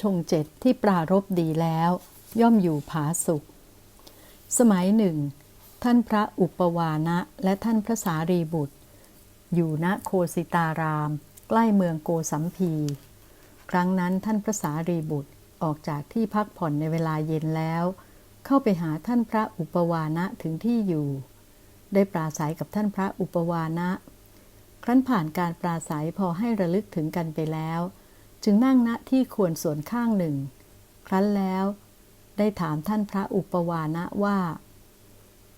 ชงเจ็ดที่ปรารบดีแล้ว ย่อมอยู่ผาสุข สมัยหนึ่ง ท่านพระอุปวานะและท่านพระสารีบุตร อยู่ณโคสิตาราม ใกล้เมืองโกสัมพี ครั้งนั้นท่านพระสารีบุตรออกจากที่พักผ่อนในเวลาเย็นแล้ว เข้าไปหาท่านพระอุปวานะถึงที่อยู่ ได้ปราศัยกับท่านพระอุปวานะ ครั้นผ่านการปราศัยพอให้ระลึกถึงกันไปแล้ว จึงนั่งณที่ควรส่วนข้างหนึ่ง ครั้นแล้ว ได้ถามท่านพระอุปวานะว่า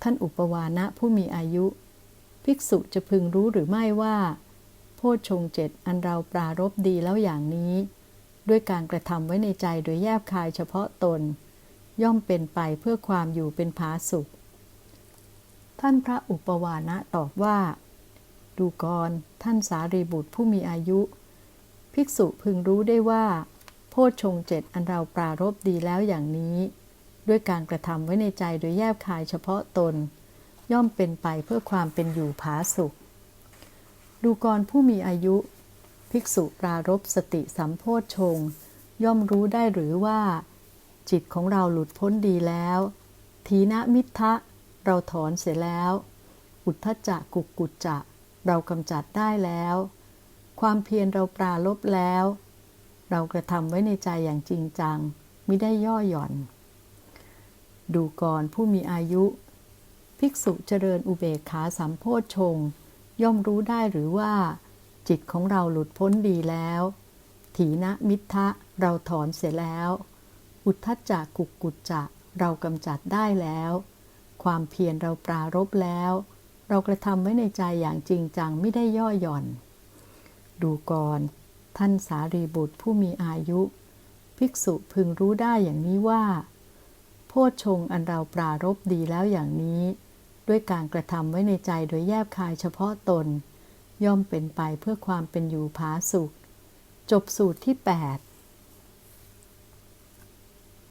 ท่านอุปวานะผู้มีอายุ ภิกษุจะพึงรู้หรือไม่ว่า โพชฌงเจ็ดอันเราปรารบดีแล้วอย่างนี้ ด้วยการกระทำไว้ในใจโดยแยบคายเฉพาะตน ย่อมเป็นไปเพื่อความอยู่เป็นผาสุข ท่านพระอุปวานะตอบว่า ดูกรท่านสารีบุตรผู้มีอายุ ภิกษุพึงรู้ได้ว่า โพชฌงเจ็ดอันเราปรารบดีแล้วอย่างนี้ ด้วยการกระทำไว้ในใจโดยแยบคายเฉพาะตน ย่อมเป็นไปเพื่อความเป็นอยู่ผาสุข ดูกรผู้มีอายุ ภิกษุปรารบสติสัมโพชฌงย่อมรู้ได้หรือว่า จิตของเราหลุดพ้นดีแล้ว ทีนะมิทะเราถอนเสียแล้ว อุทธจักกุกกุจจะเรากำจัดได้แล้ว ความเพียรเราปราลบแล้ว เรากระทำไว้ในใจอย่างจริงจังไม่ได้ย่อหย่อน ดูก่อนผู้มีอายุ ภิกษุเจริญอุเบกขาสัมโพชฌงย่อมรู้ได้หรือว่า จิตของเราหลุดพ้นดีแล้ว ถีนะมิทะเราถอนเสียแล้ว อุทธจักกุกกุจจะเรากำจัดได้แล้ว ความเพียรเราปรารบแล้ว เรากระทำไว้ในใจอย่างจริงจังไม่ได้ย่อหย่อน ดูก่อน ท่านสารีบุตรผู้มีอายุ ภิกษุพึงรู้ได้อย่างนี้ว่า โพชฌงค์อันเราปรารบดีแล้วอย่างนี้ ด้วยการกระทำไว้ในใจโดยแยบคายเฉพาะตน ย่อมเป็นไปเพื่อความเป็นอยู่ผาสุข จบสูตรที่ 8